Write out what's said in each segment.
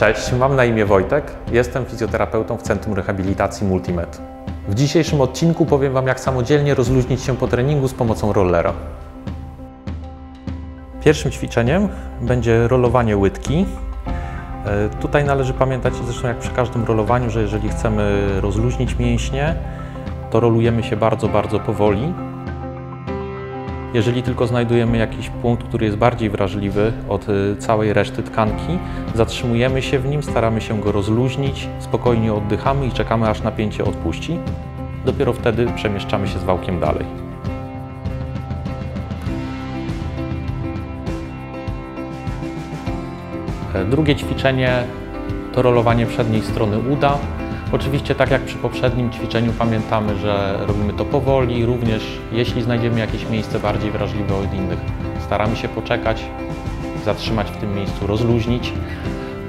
Cześć, mam na imię Wojtek, jestem fizjoterapeutą w Centrum Rehabilitacji Multimed. W dzisiejszym odcinku powiem Wam, jak samodzielnie rozluźnić się po treningu z pomocą rollera. Pierwszym ćwiczeniem będzie rolowanie łydki. E, Tutaj należy pamiętać, zresztą jak przy każdym rolowaniu, że jeżeli chcemy rozluźnić mięśnie, to rolujemy się bardzo, bardzo powoli. Jeżeli tylko znajdujemy jakiś punkt, który jest bardziej wrażliwy od y, całej reszty tkanki, zatrzymujemy się w nim, staramy się go rozluźnić, spokojnie oddychamy i czekamy aż napięcie odpuści. Dopiero wtedy przemieszczamy się z wałkiem dalej. E, Drugie ćwiczenie to rolowanie przedniej strony uda. Oczywiście tak jak przy poprzednim ćwiczeniu pamiętamy, że robimy to powoli, również jeśli znajdziemy jakieś miejsce bardziej wrażliwe od innych, staramy się poczekać, zatrzymać w tym miejscu, rozluźnić.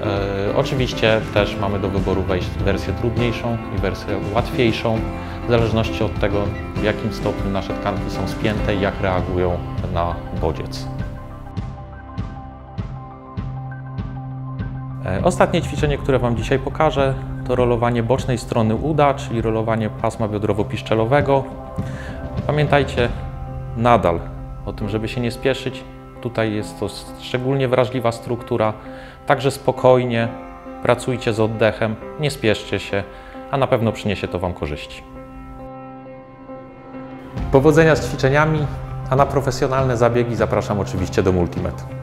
E, oczywiście też mamy do wyboru wejść w wersję trudniejszą i wersję łatwiejszą, w zależności od tego w jakim stopniu nasze tkanki są spięte i jak reagują na bodziec. E, Ostatnie ćwiczenie, które Wam dzisiaj pokażę, to rolowanie bocznej strony uda, czyli rolowanie pasma biodrowo-piszczelowego. Pamiętajcie nadal o tym, żeby się nie spieszyć. Tutaj jest to szczególnie wrażliwa struktura, także spokojnie pracujcie z oddechem, nie spieszcie się, a na pewno przyniesie to Wam korzyści. Powodzenia z ćwiczeniami, a na profesjonalne zabiegi zapraszam oczywiście do Multimed.